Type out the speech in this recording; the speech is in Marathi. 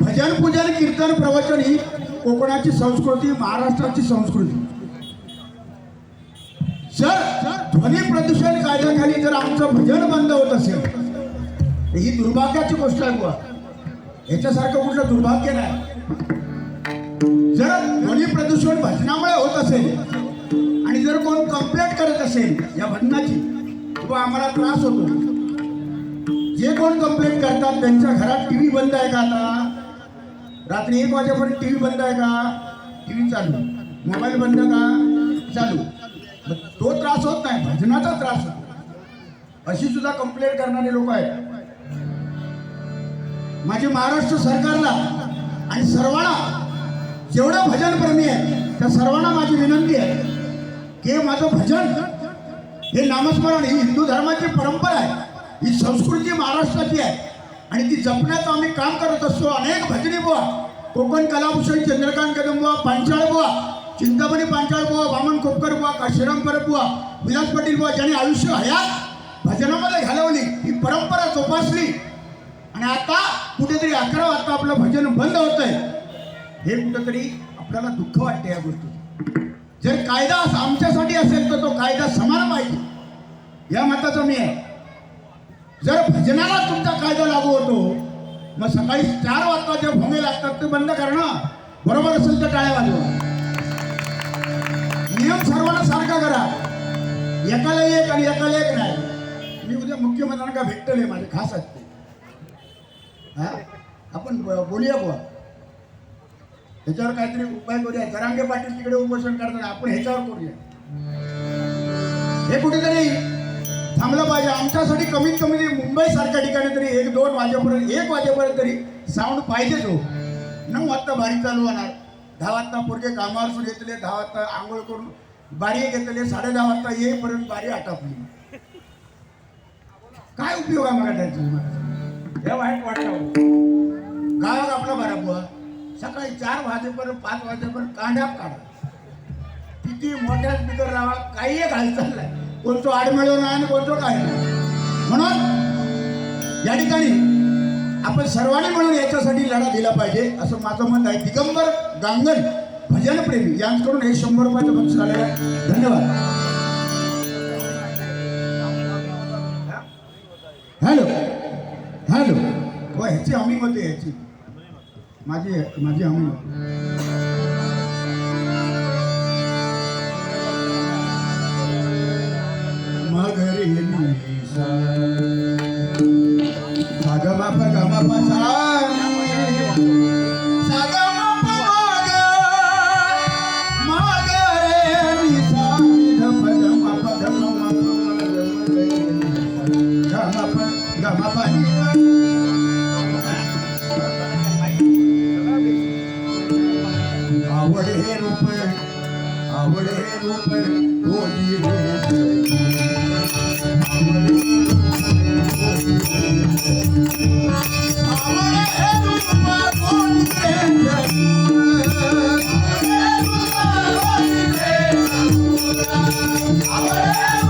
भजन पूजन कीर्तन प्रवचन ही कोकणाची संस्कृती महाराष्ट्राची संस्कृती. जर ध्वनी प्रदूषण कायद्याखाली जर आमचं भजन बंद होत असेल तर ही दुर्भाग्याची गोष्ट आहे बुवा. याच्यासारखं कुठलं दुर्भाग्य नाही. जर ध्वनी प्रदूषण भजनामुळे होत असेल आणि जर कोण कंप्लेंट करत असेल या भजनाची किंवा आम्हाला त्रास होतो. जे कोण कंप्लेंट करतात त्यांच्या घरात टी व्ही बंद आहे का आता? रात्री एक वाजेपर्यंत टी व्ही बंद आहे का? टी व्ही चालू. मोबाईल बंद का? चालू. तो त्रास होत नाही भजनाचा त्रास होतो अशी सुद्धा कंप्लेंट करणारे लोक आहेत. माझे महाराष्ट्र सरकारला आणि सर्वांना जेवढं भजन प्रेमी आहे त्या सर्वांना माझी विनंती आहे की माझं भजन हे नामस्मरण ही हिंदू धर्माची परंपरा आहे ही संस्कृती महाराष्ट्राची आहे. आणि ती जपण्याचं आम्ही काम करत असतो. अनेक भजनी बुवा कोकण कलाभूषण चंद्रकांत कदम बुवा पांचाळ बुवा चिंतामणी पांचाळ बुवा वामन खोपकर बुवा काशीराम परब बुवा विलास पाटील बुवा ज्यांनी आयुष्य हयात भजनामध्ये घालवली ही परंपरा जोपासली. आणि आता कुठेतरी अकरा वाजता आपलं भजन बंद होत आहे हे कुठंतरी आपल्याला दुःख वाटते या गोष्टी जर कायदा आमच्यासाठी असेल तर तो कायदा समान पाहिजे या मताचा मी आहे. जर भजनाला तुमचा कायदा लागू होतो मग सकाळी चार वाजता जे भोंगे लागतात ते बंद करणं बरोबर असेल तर टाळ्या वाजवा. नियम सर्वांना सारखा करा. एकाला एक आणि एकाला एक नाही. मी उद्या मुख्यमंत्र्यांना भेटतले माझे खास असते हा? आपण बोलूया बुवा. ह्याच्यावर काहीतरी उपाय करूया. जरांगे पाटील तिकडे उपोषण करताना आपण ह्याच्यावर करूया. हे कुठेतरी थांबलं पाहिजे. आमच्यासाठी कमीत कमी तरी मुंबई सारख्या ठिकाणी तरी एक दोन वाजेपर्यंत एक वाजेपर्यंत तरी साऊंड पाहिजेच हो. नऊ वाजता भारी चालू होणार. दहा वाजता पोरगे कामावर सुरू येतले दहा वाजता आंघोळ करून बारी घेतले साडे दहा वाजता येईपर्यंत बारी आटापली. काय उपयोग आहे मला त्याचा हे वाईट वाटलं हो. गावात आपला बरा बुवा सकाळी चार वाजेपर्यंत पाच वाजेपर्यंत कांड्यात काढा. किती मोठ्या स्पीकर लावा काही एक हालचाल नाही. कोणतो आडमेळो नाही आणि कोणतो काय म्हणून या ठिकाणी आपण सर्वांनी म्हणून याच्यासाठी लढा दिला पाहिजे असं माझं मत आहे. दिगंबर गांगण भजनप्रेमी यांकडून यांच्याकडून हे शंभर रुपयाचं बक्षीस आलेलं आहे. धन्यवाद. Hello hello. हो ह्याची हमी होते ह्याची. माझी माझी हमी बापा गा बापा आवडे रूप आवडे रूप होती Yeah.